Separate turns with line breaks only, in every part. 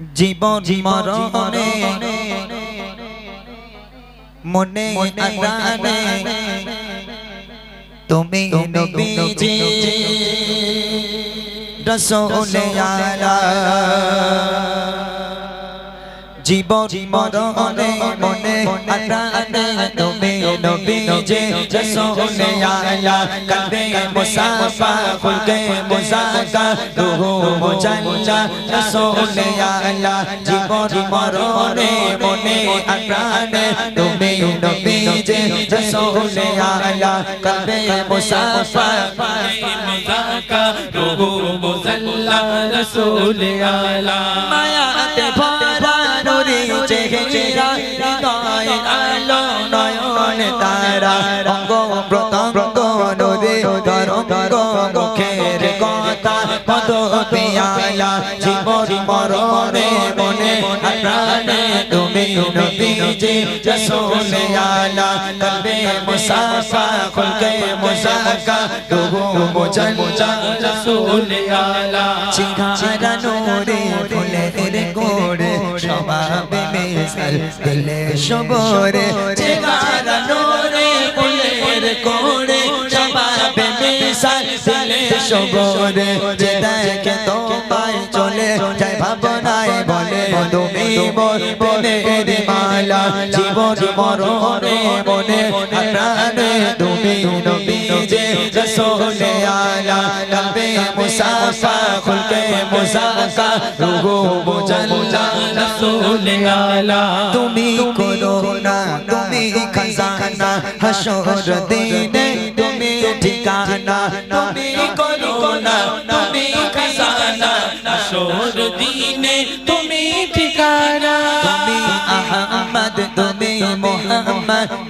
জীবন মরণে মনে আরানে তুমি নবীজি রসুলে আলা জীবন মরণে মনে नबी जे रसूल आला कदे मुसाफा खुल के मुसाका रूह मुजन्ना रसूल आला জীবন মরণে মনে আপ্রাণে তুমি নবী যে রসুল আলা কবে মুসাফা
মুসাকা রূহ মুজন্না রসুল আলা
মায়াতে ভরা নুরি চেহারা অঙ্গ প্রতঙ্গ নদে তরঙ্গ মুখের কথা কত পিয়ালা জীবন মরণে মনে প্রাণে তুমি নবীজি রসুল আলা কলবে মুসাফা খুলকে মুসাকা তবু মুজল্লা
রসুল আলা
চিঙ্গারা নূরে ফুলের গোড়ে সবাবে মেসাল দিলে সবরে চিঙ্গারা নূরে সবরে যে দেখে তোমায় চলে যায় ভাবনায় বলে, তুমি মোর প্রেমের মালা, জীবন মরণে মনে প্রাণে তুমি নবী যে রসোলে আলা নবে মুসাফা খুলকে মুসাকা রুগো মুজাল্লা,
রসোলে আলা।
তুমি করুণা, তুমি খাজানা, হাসর দিনে তুমি ঠিকানা, তুমি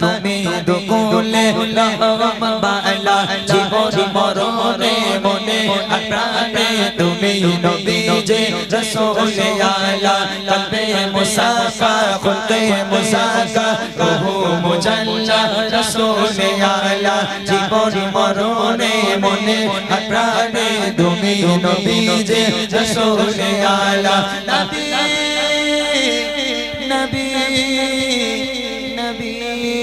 তুমি দুকুলে বালা, জীবন মরণে মনে প্রাণে তুমি নবীজে রসুলে আলা, কলবে মুসাফা খুলকে মুসাফা, রুহু মুজাল্লা, রসুলে আলা, জীবন মরণে মনে প্রাণে তুমি নবীজে রসুলে আলা। নবী নবী নবী নবী।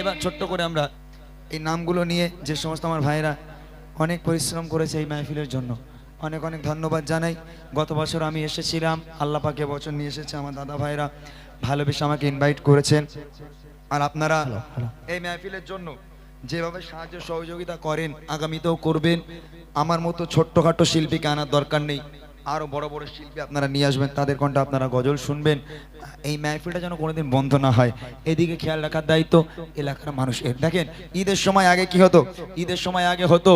এবার ছোট্ট করে আমরা এই নামগুলো নিয়ে যে সমস্ত আমার ভাইরা অনেক পরিশ্রম করেছে এই মাহফিলের জন্য অনেক অনেক ধন্যবাদ জানাই। গত বছর আমি এসেছিলাম আল্লাহ পাকে বছর নিয়ে এসেছে আমার দাদা ভাইরা ভালোবেসে আমাকে ইনভাইট করেছেন। আর আপনারা এই মাহফিলের জন্য যেভাবে সাহায্য সহযোগিতা করেন আগামীতেও করবেন আমার মতো ছোট্টখাটো শিল্পীকে আনার দরকার নেই। আরও বড় বড় শিল্পী আপনারা নিয়ে আসবেন, তাদের কণ্ঠে আপনারা গজল শুনবেন। এই মাহফিলটা যেন কোনোদিন বন্ধ না হয়। এদিকে খেয়াল রাখার দায়িত্ব এলাকার মানুষের। দেখেন, ঈদের সময় আগে কি হতো? ঈদের সময় আগে হতো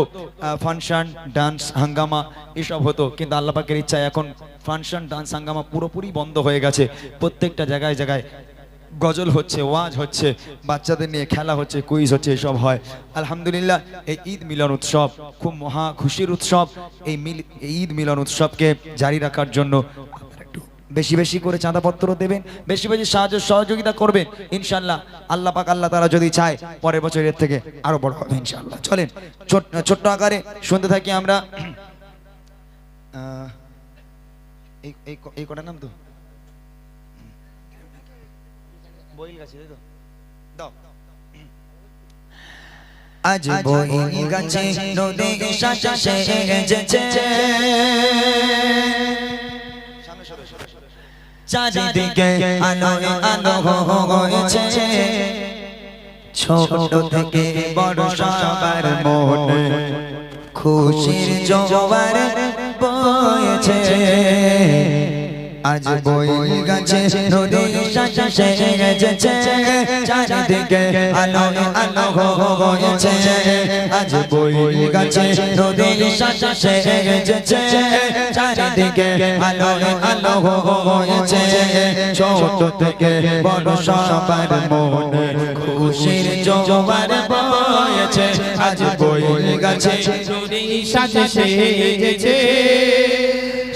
ফাংশন ডান্স হাঙ্গামা, এসব হতো। কিন্তু আল্লাহ পাকের ইচ্ছায় এখন ফাংশন ডান্স হাঙ্গামা পুরোপুরি বন্ধ হয়ে গেছে। প্রত্যেকটা জায়গায় জায়গায় গজল হচ্ছে, ওয়াজ হচ্ছে, বাচ্চাদের নিয়ে খেলা হচ্ছে কুইজ হচ্ছে, এসব হয়। আলহামদুলিল্লাহ, এই ঈদ মিলন উৎসব খুব মহা খুশির উৎসব। এই মিল ঈদ মিলন উৎসবকে জারি রাখার জন্য বেশি বেশি করে চাঁদাপত্র দেবেন, বেশি বেশি সাহায্য, সহযোগিতা করবেন। ইনশাল্লাহ আল্লাহ পাক আল্লাহ তারা যদি চায়, পরের বছর এর থেকে আরও বড় হবে ইনশাল্লাহ চলেন ছোট্ট আকারে শুনতে থাকি আমরা। এই এই ক- এই কটা নাম তো? বইল গাছে তাই তো দাও আজ বইল গাছে নদী শাসা সেজেছে চারিদিকে আলো আলো হয়েছে ছোট থেকে বড় সবার মনে খুশির জোয়ার বয়েছে আজ বই গাছে নদী শাসা সেজেছে চারিদিকে আলো আলো হয়েছে আজ বই গাছে নদী শাসা সেজেছে চারিদিকে আলো আলো হয়েছে ছোট থেকে বড় সবার মনে খুশির জোয়ার বয়েছে। আজ বই গাছে
চুরি সাজে সেজেছে।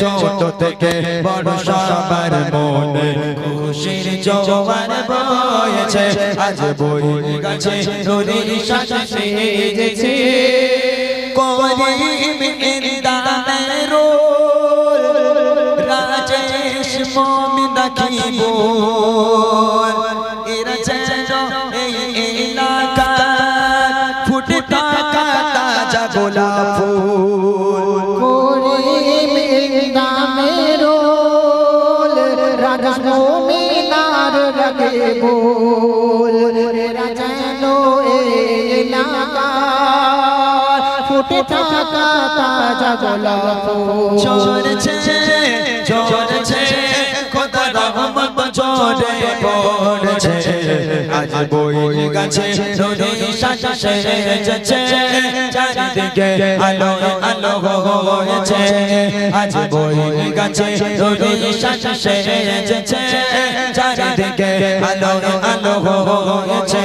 ছোট থেকে বড় সবার মনে খুশির জোয়ার বয়েছে। আজ বই গাছে নদী শাসা সেজেছে। করিম ইন্দামের রাজেশ মমিন রাখিব।
দামের রাজমিনার রাগে বল রাজান ফুটে থাকা তাজা গোলাপ।
চড়ছে চড়ছে খোদা রহমত চড়ে পড়ছে। আজ বই গাছে নদী শাসা সেজেছে চারিদিকে আলো আলো হয়েছে। আজ বই গাছে নদী শাসা সেজেছে চারিদিকে আলো আলো হয়েছে।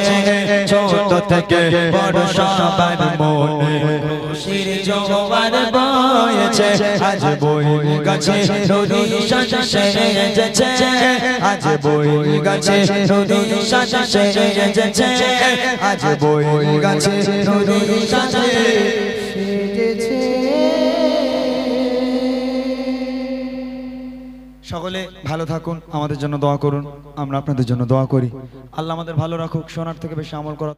ছোট থেকে বড় সবার মনে বয়েছে। আজ গাছে আজ গাছে আজ গাছে সকলে ভালো থাকুন, আমাদের জন্য দোয়া করুন, আমরা আপনাদের জন্য দোয়া করি। আল্লাহ আমাদের ভালো রাখুক, সোনার থেকে বেশি আমল করা